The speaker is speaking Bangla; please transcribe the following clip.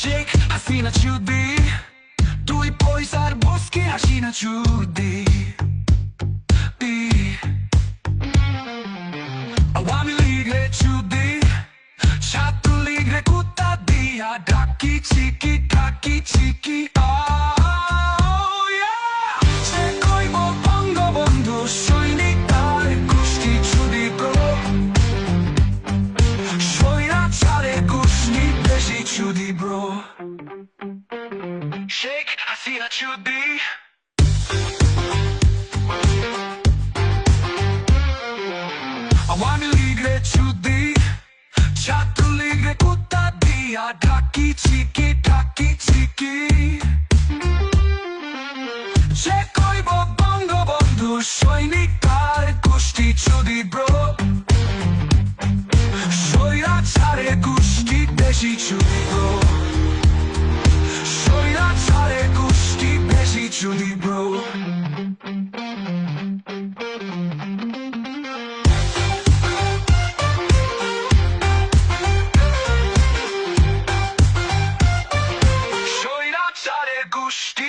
শেখ হাসিনা চুদি তুই পয়সার বসকে হাসিনা চুদি দি। আওয়ামী লীগের চুদি ছাত্র লীগের কুত্তা দিয়া ডাকি চিকি ডাকি চিকি শেখ হাসিনা চুদি আওয়ামী লীগের চুদি ছাত্র লীগের কুত্তা দিয়া ঢাকি চিকি ঢাকি চিকি সে কইব বঙ্গবন্ধু সৈনিক তার গোষ্ঠী চুদি ব্রো সৈরা ছাড়ে bro Judy Road. Soy la tzare guztik.